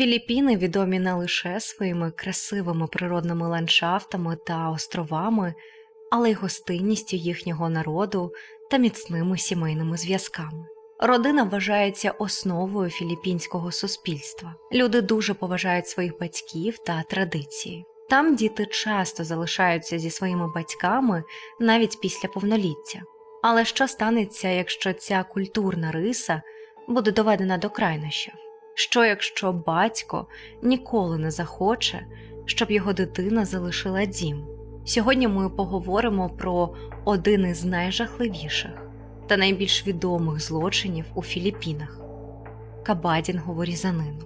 Філіппіни відомі не лише своїми красивими природними ландшафтами та островами, але й гостинністю їхнього народу та міцними сімейними зв'язками. Родина вважається основою філіппінського суспільства. Люди дуже поважають своїх батьків та традиції. Там діти часто залишаються зі своїми батьками навіть після повноліття. Але що станеться, якщо ця культурна риса буде доведена до крайнощів? Що якщо батько ніколи не захоче, щоб його дитина залишила дім? Сьогодні ми поговоримо про один із найжахливіших та найбільш відомих злочинів у Філіппінах кабадінгову різанину.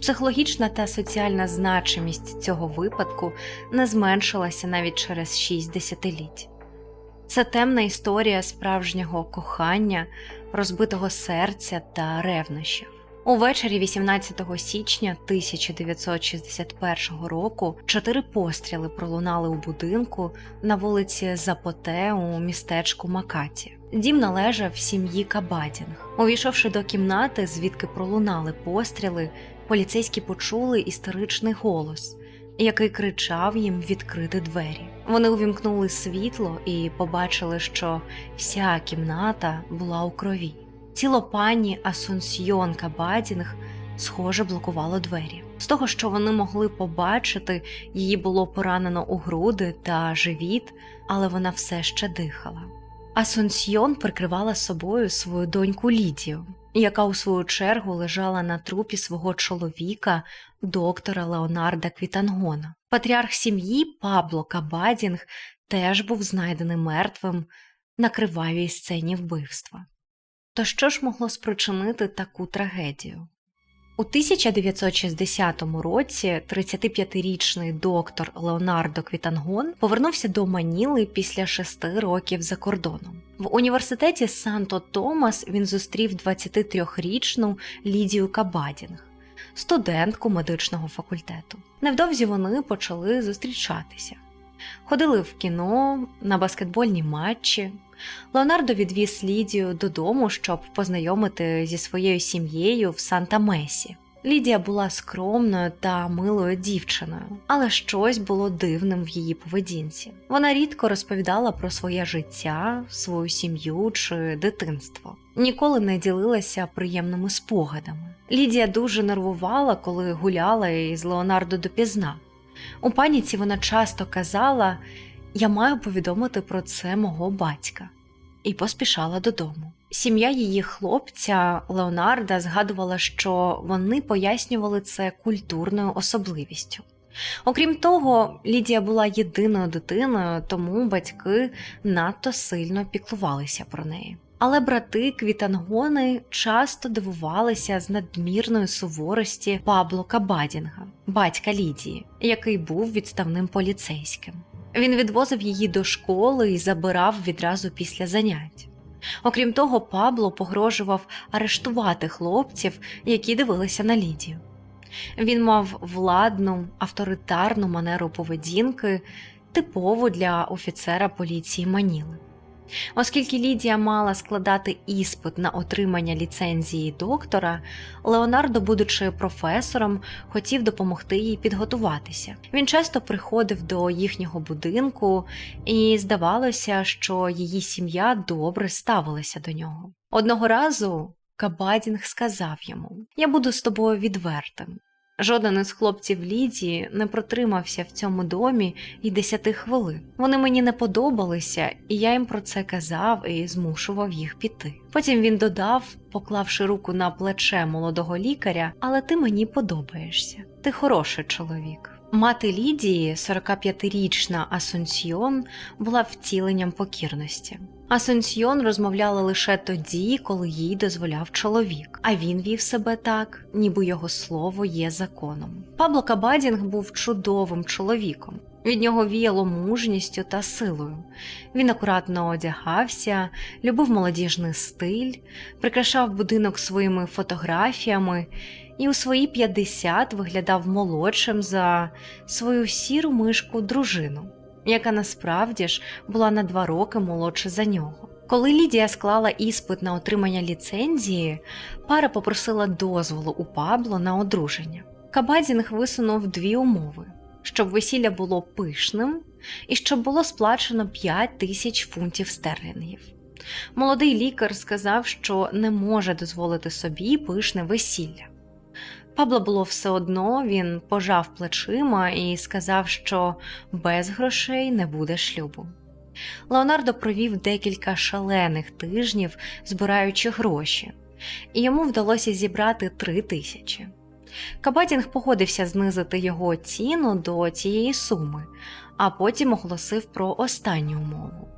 Психологічна та соціальна значимість цього випадку не зменшилася навіть через шість десятиліть. Це темна історія справжнього кохання, розбитого серця та ревнощів. Увечері 18 січня 1961 року чотири постріли пролунали у будинку на вулиці Запоте у містечку Макаті. Дім належав сім'ї Кабадінг. Увійшовши до кімнати, звідки пролунали постріли, поліцейські почули істеричний голос, який кричав їм відкрити двері. Вони увімкнули світло і побачили, що вся кімната була у крові. Тіло пані Асунсьйон Кабадінг схоже блокувало двері. З того, що вони могли побачити, її було поранено у груди та живіт, але вона все ще дихала. Асунсьйон прикривала собою свою доньку Лідію, яка у свою чергу лежала на трупі свого чоловіка, доктора Леонарда Квітангона. Патріарх сім'ї Пабло Кабадінг теж був знайдений мертвим на кривавій сцені вбивства. То що ж могло спричинити таку трагедію? У 1960 році 35-річний доктор Леонардо Квітангон повернувся до Маніли після шести років за кордоном. В університеті Санто Томас він зустрів 23-річну Лідію Кабадінг, студентку медичного факультету. Невдовзі вони почали зустрічатися. Ходили в кіно, на баскетбольні матчі. Леонардо відвіз Лідію додому, щоб познайомити зі своєю сім'єю в Санта-Месі. Лідія була скромною та милою дівчиною, але щось було дивним в її поведінці. Вона рідко розповідала про своє життя, свою сім'ю чи дитинство. Ніколи не ділилася приємними спогадами. Лідія дуже нервувала, коли гуляла із Леонардо допізна. У паніці вона часто казала: Я маю повідомити про це мого батька, і поспішала додому. Сім'я її хлопця Леонарда згадувала, що вони пояснювали це культурною особливістю. Окрім того, Лідія була єдиною дитиною, тому батьки надто сильно піклувалися про неї. Але брати Квітангони часто дивувалися з надмірної суворості Пабло Кабадінга, батька Лідії, який був відставним поліцейським. Він відвозив її до школи і забирав відразу після занять. Окрім того, Пабло погрожував арештувати хлопців, які дивилися на Лідію. Він мав владну, авторитарну манеру поведінки, типову для офіцера поліції Маніли. Оскільки Лідія мала складати іспит на отримання ліцензії доктора, Леонардо, будучи професором, хотів допомогти їй підготуватися. Він часто приходив до їхнього будинку, і здавалося, що її сім'я добре ставилася до нього. Одного разу Кабадінг сказав йому: Я буду з тобою відвертим. Жоден із хлопців Лідії не протримався в цьому домі й десяти хвилин. Вони мені не подобалися, і я їм про це казав і змушував їх піти. Потім він додав, поклавши руку на плече молодого лікаря, але ти мені подобаєшся. Ти хороший чоловік. Мати Лідії, 45-річна Асунсьйон, була втіленням покірності. Асунсьйон розмовляла лише тоді, коли їй дозволяв чоловік, а він вів себе так, ніби його слово є законом. Пабло Кабадінг був чудовим чоловіком. Від нього віяло мужністю та силою. Він акуратно одягався, любив молодіжний стиль, прикрашав будинок своїми фотографіями і у свої 50 виглядав молодшим за свою сіру мишку дружину, яка насправді ж була на два роки молодша за нього. Коли Лідія склала іспит на отримання ліцензії, пара попросила дозволу у Пабло на одруження. Кабадінг висунув дві умови: щоб весілля було пишним і щоб було сплачено 5 тисяч фунтів стерлінгів. Молодий лікар сказав, що не може дозволити собі пишне весілля. Пабло було все одно, він пожав плечима і сказав, що без грошей не буде шлюбу. Леонардо провів декілька шалених тижнів, збираючи гроші, і йому вдалося зібрати три тисячі. Кабатінг погодився знизити його ціну до цієї суми, а потім оголосив про останню умову.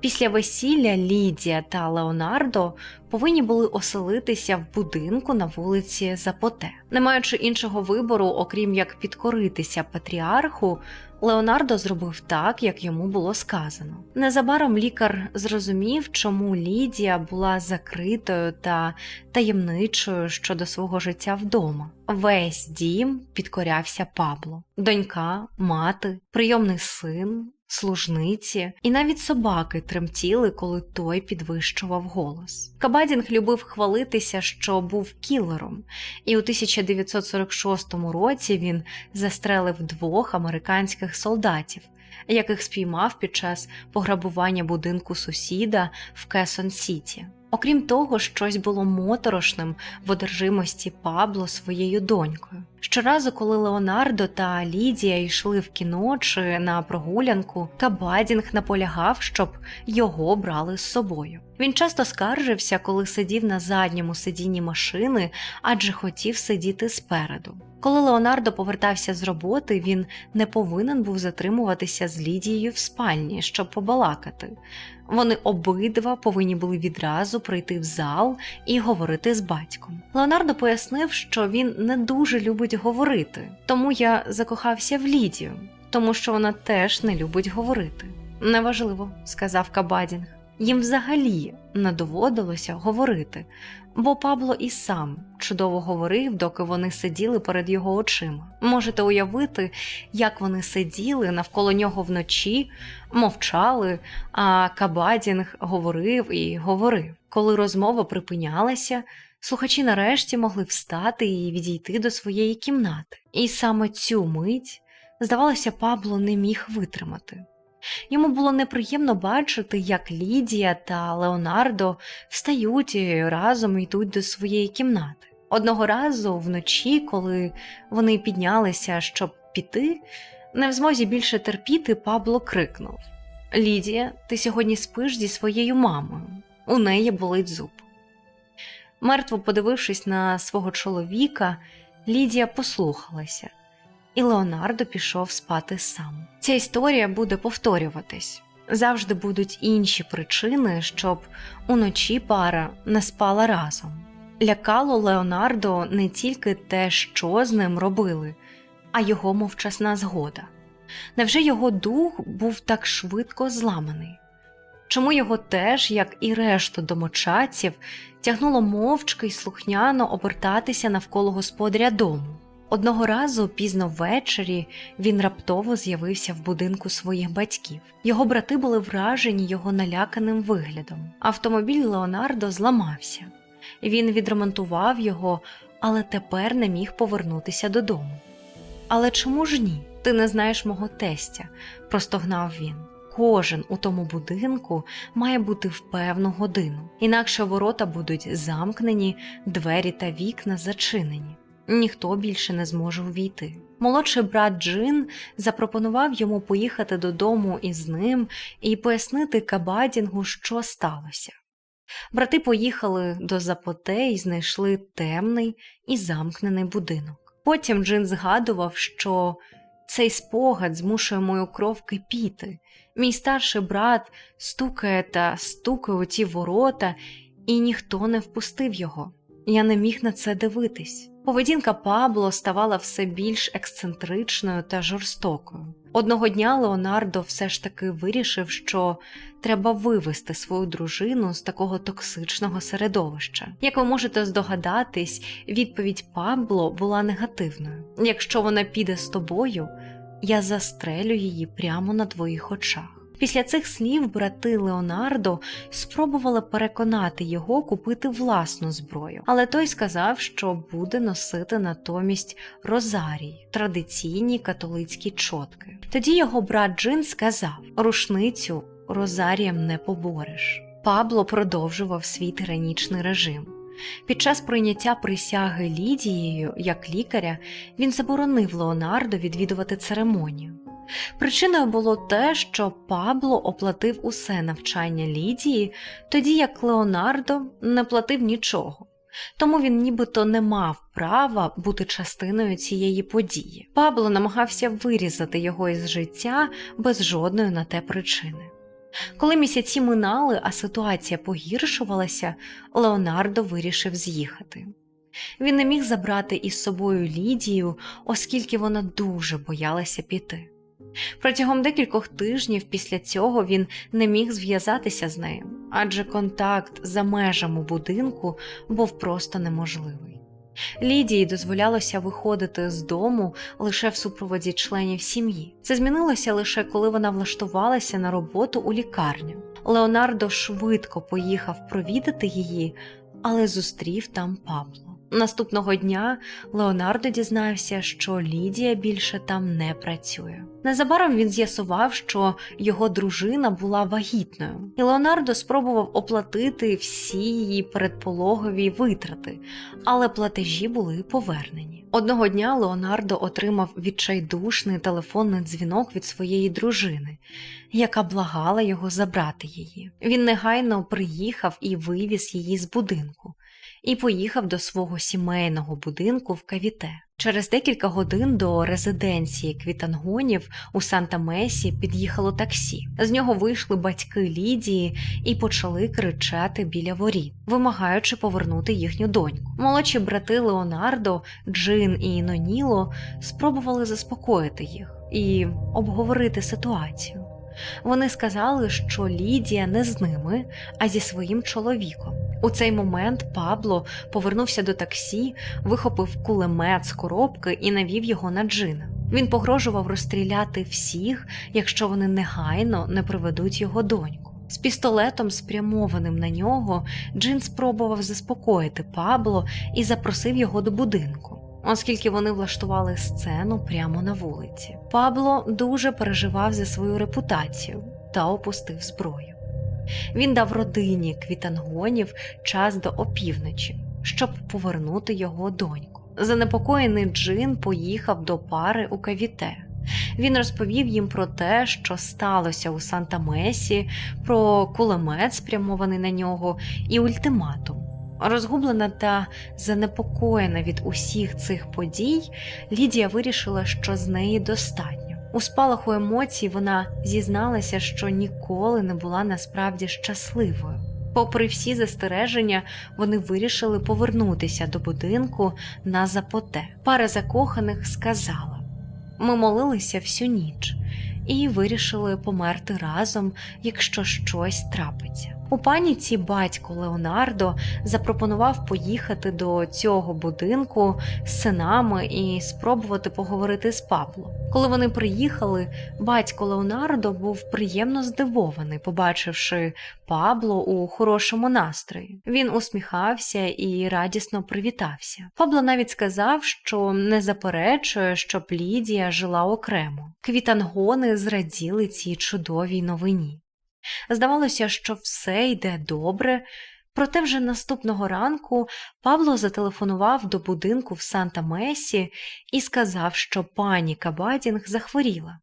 Після весілля Лідія та Леонардо повинні були оселитися в будинку на вулиці Запоте. Не маючи іншого вибору, окрім як підкоритися патріарху, Леонардо зробив так, як йому було сказано. Незабаром лікар зрозумів, чому Лідія була закритою та таємничою щодо свого життя вдома. Весь дім підкорявся Пабло, донька, мати, прийомний син. Служниці і навіть собаки тремтіли, коли той підвищував голос. Кабадінг любив хвалитися, що був кілером, і у 1946 році він застрелив двох американських солдатів, яких спіймав під час пограбування будинку сусіда в Кесон Сіті. Окрім того, щось було моторошним в одержимості Пабло своєю донькою. Щоразу, коли Леонардо та Лідія йшли в кіно чи на прогулянку, Кабадінг наполягав, щоб його брали з собою. Він часто скаржився, коли сидів на задньому сидінні машини, адже хотів сидіти спереду. Коли Леонардо повертався з роботи, він не повинен був затримуватися з Лідією в спальні, щоб побалакати. Вони обидва повинні були відразу прийти в зал і говорити з батьком. Леонардо пояснив, що він не дуже любить говорити, тому я закохався в Лідію, тому що вона теж не любить говорити. Неважливо, сказав Кабадінг. Їм взагалі не доводилося говорити, бо Пабло і сам чудово говорив, доки вони сиділи перед його очима. Можете уявити, як вони сиділи навколо нього вночі, мовчали, а Кабадінг говорив і говорив. Коли розмова припинялася, слухачі нарешті могли встати і відійти до своєї кімнати. І саме цю мить, здавалося, Пабло не міг витримати. Йому було неприємно бачити, як Лідія та Леонардо встають і разом йдуть до своєї кімнати. Одного разу вночі, коли вони піднялися, щоб піти, не в змозі більше терпіти, Пабло крикнув: Лідія, ти сьогодні спиш зі своєю мамою. У неї болить зуб. Мертво подивившись на свого чоловіка, Лідія послухалася і Леонардо пішов спати сам. Ця історія буде повторюватись. Завжди будуть інші причини, щоб уночі пара не спала разом. Лякало Леонардо не тільки те, що з ним робили, а його мовчасна згода. Невже його дух був так швидко зламаний? Чому його теж, як і решту домочадців, тягнуло мовчки й слухняно обертатися навколо господаря дому? Одного разу пізно ввечері він раптово з'явився в будинку своїх батьків. Його брати були вражені його наляканим виглядом. Автомобіль Леонардо зламався. Він відремонтував його, але тепер не міг повернутися додому. Але чому ж ні? Ти не знаєш мого тестя, простогнав він. Кожен у тому будинку має бути в певну годину, інакше ворота будуть замкнені, двері та вікна зачинені ніхто більше не зможе увійти. Молодший брат Джин запропонував йому поїхати додому із ним і пояснити Кабадінгу, що сталося. Брати поїхали до Запоте і знайшли темний і замкнений будинок. Потім Джин згадував, що цей спогад змушує мою кров кипіти. Мій старший брат стукає та стукає у ті ворота, і ніхто не впустив його. Я не міг на це дивитись. Поведінка Пабло ставала все більш ексцентричною та жорстокою. Одного дня Леонардо все ж таки вирішив, що треба вивести свою дружину з такого токсичного середовища. Як ви можете здогадатись, відповідь Пабло була негативною. Якщо вона піде з тобою, я застрелю її прямо на твоїх очах. Після цих слів брати Леонардо спробували переконати його купити власну зброю, але той сказав, що буде носити натомість розарій, традиційні католицькі чотки. Тоді його брат Джин сказав: рушницю розарієм не побореш. Пабло продовжував свій тиранічний режим. Під час прийняття присяги Лідією як лікаря він заборонив Леонардо відвідувати церемонію. Причиною було те, що Пабло оплатив усе навчання Лідії, тоді як Леонардо не платив нічого. Тому він нібито не мав права бути частиною цієї події. Пабло намагався вирізати його із життя без жодної на те причини. Коли місяці минали, а ситуація погіршувалася, Леонардо вирішив з'їхати. Він не міг забрати із собою Лідію, оскільки вона дуже боялася піти. Протягом декількох тижнів після цього він не міг зв'язатися з нею, адже контакт за межами будинку був просто неможливий. Лідії дозволялося виходити з дому лише в супроводі членів сім'ї. Це змінилося лише коли вона влаштувалася на роботу у лікарню. Леонардо швидко поїхав провідати її, але зустрів там Пабло. Наступного дня Леонардо дізнався, що Лідія більше там не працює. Незабаром він з'ясував, що його дружина була вагітною, і Леонардо спробував оплатити всі її передпологові витрати, але платежі були повернені. Одного дня Леонардо отримав відчайдушний телефонний дзвінок від своєї дружини, яка благала його забрати її. Він негайно приїхав і вивіз її з будинку і поїхав до свого сімейного будинку в Кавіте. Через декілька годин до резиденції квітангонів у Санта-Месі під'їхало таксі. З нього вийшли батьки Лідії і почали кричати біля воріт, вимагаючи повернути їхню доньку. Молодші брати Леонардо, Джин і Ноніло спробували заспокоїти їх і обговорити ситуацію. Вони сказали, що Лідія не з ними, а зі своїм чоловіком. У цей момент Пабло повернувся до таксі, вихопив кулемет з коробки і навів його на Джина. Він погрожував розстріляти всіх, якщо вони негайно не приведуть його доньку. З пістолетом, спрямованим на нього, Джин спробував заспокоїти Пабло і запросив його до будинку. Оскільки вони влаштували сцену прямо на вулиці, Пабло дуже переживав за свою репутацію та опустив зброю. Він дав родині квітангонів час до опівночі, щоб повернути його доньку. Занепокоєний Джин поїхав до пари у кавіте. Він розповів їм про те, що сталося у Санта-Месі, про кулемет, спрямований на нього, і ультиматум. Розгублена та занепокоєна від усіх цих подій, Лідія вирішила, що з неї достатньо. У спалаху емоцій вона зізналася, що ніколи не була насправді щасливою. Попри всі застереження, вони вирішили повернутися до будинку на запоте. Пара закоханих сказала: ми молилися всю ніч і вирішили померти разом, якщо щось трапиться. У паніці батько Леонардо запропонував поїхати до цього будинку з синами і спробувати поговорити з Пабло. Коли вони приїхали, батько Леонардо був приємно здивований, побачивши Пабло у хорошому настрої. Він усміхався і радісно привітався. Пабло навіть сказав, що не заперечує, щоб Лідія жила окремо. Квітангони зраділи цій чудовій новині. Здавалося, що все йде добре, проте вже наступного ранку Павло зателефонував до будинку в Санта Месі і сказав, що пані Кабадінг захворіла,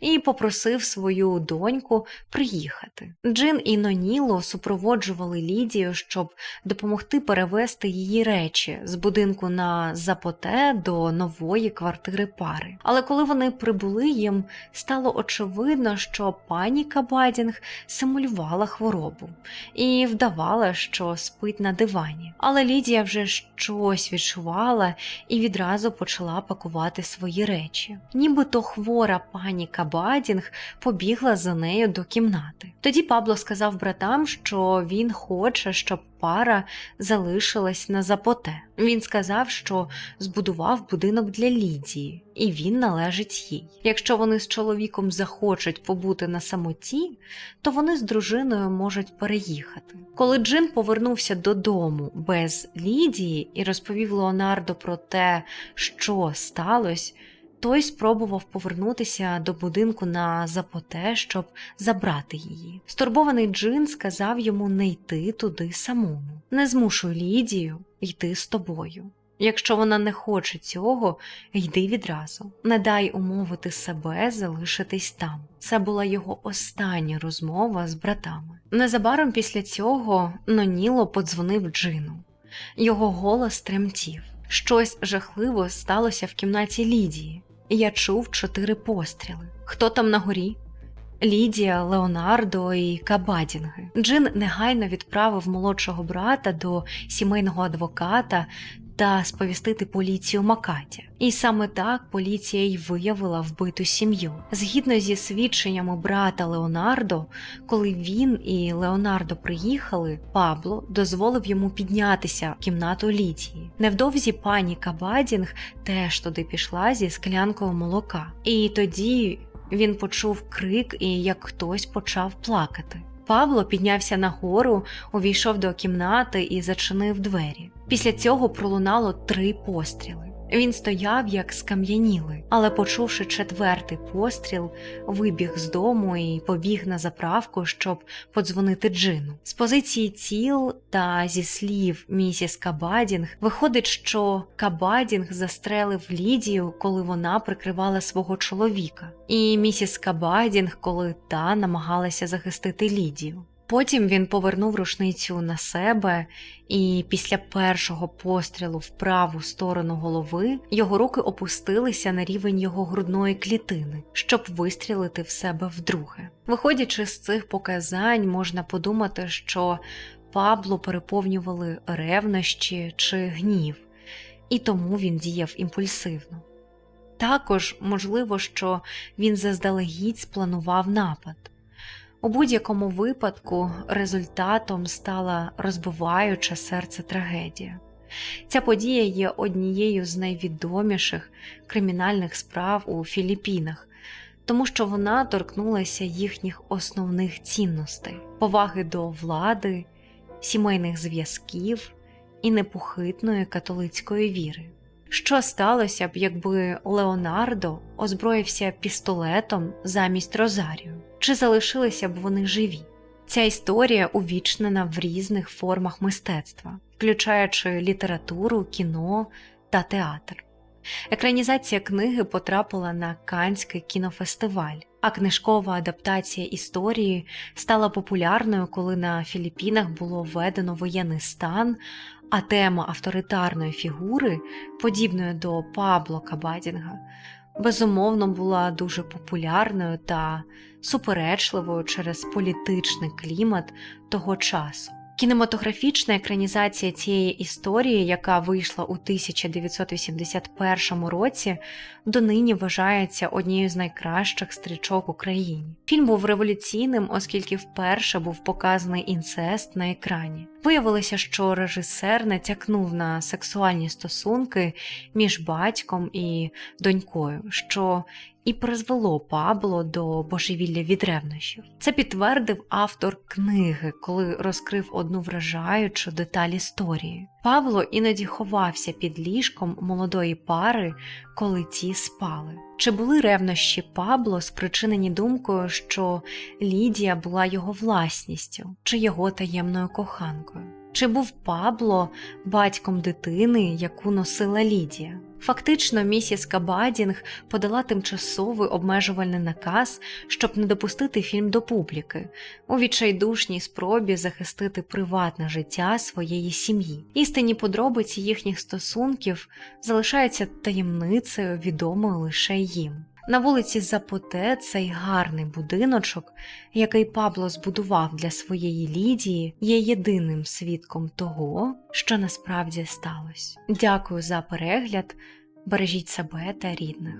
і попросив свою доньку приїхати. Джин і Ноніло супроводжували Лідію, щоб допомогти перевести її речі з будинку на Запоте до нової квартири пари. Але коли вони прибули, їм стало очевидно, що пані Кабадінг симулювала хворобу і вдавала, що спить на дивані. Але Лідія вже щось відчувала і відразу почала пакувати свої речі. Нібито хвора пані пані Кабадінг побігла за нею до кімнати. Тоді Пабло сказав братам, що він хоче, щоб пара залишилась на запоте. Він сказав, що збудував будинок для Лідії, і він належить їй. Якщо вони з чоловіком захочуть побути на самоті, то вони з дружиною можуть переїхати. Коли Джин повернувся додому без Лідії і розповів Леонардо про те, що сталося, той спробував повернутися до будинку на запоте, щоб забрати її. Стурбований Джин сказав йому не йти туди самому. Не змушуй Лідію йти з тобою. Якщо вона не хоче цього, йди відразу. Не дай умовити себе залишитись там. Це була його остання розмова з братами. Незабаром після цього Ноніло подзвонив Джину. Його голос тремтів. Щось жахливо сталося в кімнаті Лідії. Я чув чотири постріли. Хто там на горі? Лідія, Леонардо і Кабадінги. Джин негайно відправив молодшого брата до сімейного адвоката та сповістити поліцію Макаті. І саме так поліція й виявила вбиту сім'ю. Згідно зі свідченнями брата Леонардо, коли він і Леонардо приїхали, Пабло дозволив йому піднятися в кімнату Лідії. Невдовзі пані Кабадінг теж туди пішла зі склянкою молока. І тоді він почув крик і як хтось почав плакати. Павло піднявся нагору, увійшов до кімнати і зачинив двері. Після цього пролунало три постріли. Він стояв як скам'янілий, але, почувши четвертий постріл, вибіг з дому і побіг на заправку, щоб подзвонити Джину. З позиції тіл та зі слів місіс Кабадінг виходить, що Кабадінг застрелив Лідію, коли вона прикривала свого чоловіка, і місіс Кабадінг, коли та намагалася захистити Лідію. Потім він повернув рушницю на себе, і після першого пострілу в праву сторону голови його руки опустилися на рівень його грудної клітини, щоб вистрілити в себе вдруге. Виходячи з цих показань, можна подумати, що Пабло переповнювали ревнощі чи гнів, і тому він діяв імпульсивно. Також можливо, що він заздалегідь спланував напад. У будь-якому випадку результатом стала розбиваюча серце трагедія. Ця подія є однією з найвідоміших кримінальних справ у Філіппінах, тому що вона торкнулася їхніх основних цінностей поваги до влади, сімейних зв'язків і непохитної католицької віри. Що сталося б, якби Леонардо озброївся пістолетом замість Розарію? Чи залишилися б вони живі? Ця історія увічнена в різних формах мистецтва, включаючи літературу, кіно та театр. Екранізація книги потрапила на Канський кінофестиваль, а книжкова адаптація історії стала популярною, коли на Філіппінах було введено воєнний стан, а тема авторитарної фігури, подібної до Пабло Кабадінга, безумовно була дуже популярною та суперечливою через політичний клімат того часу. Кінематографічна екранізація цієї історії, яка вийшла у 1981 році, донині вважається однією з найкращих стрічок в Україні. Фільм був революційним, оскільки вперше був показаний інцест на екрані. Виявилося, що режисер натякнув на сексуальні стосунки між батьком і донькою, що і призвело Пабло до божевілля від ревнощів. Це підтвердив автор книги, коли розкрив одну вражаючу деталь історії. Павло іноді ховався під ліжком молодої пари, коли ті спали. Чи були ревнощі Пабло спричинені думкою, що Лідія була його власністю чи його таємною коханкою? Чи був Пабло батьком дитини, яку носила Лідія? Фактично, місіс Кабадінг подала тимчасовий обмежувальний наказ, щоб не допустити фільм до публіки у відчайдушній спробі захистити приватне життя своєї сім'ї. Істинні подробиці їхніх стосунків залишаються таємницею, відомою лише їм. На вулиці Запоте цей гарний будиночок, який Пабло збудував для своєї Лідії, є єдиним свідком того, що насправді сталося. Дякую за перегляд, бережіть себе та рідних.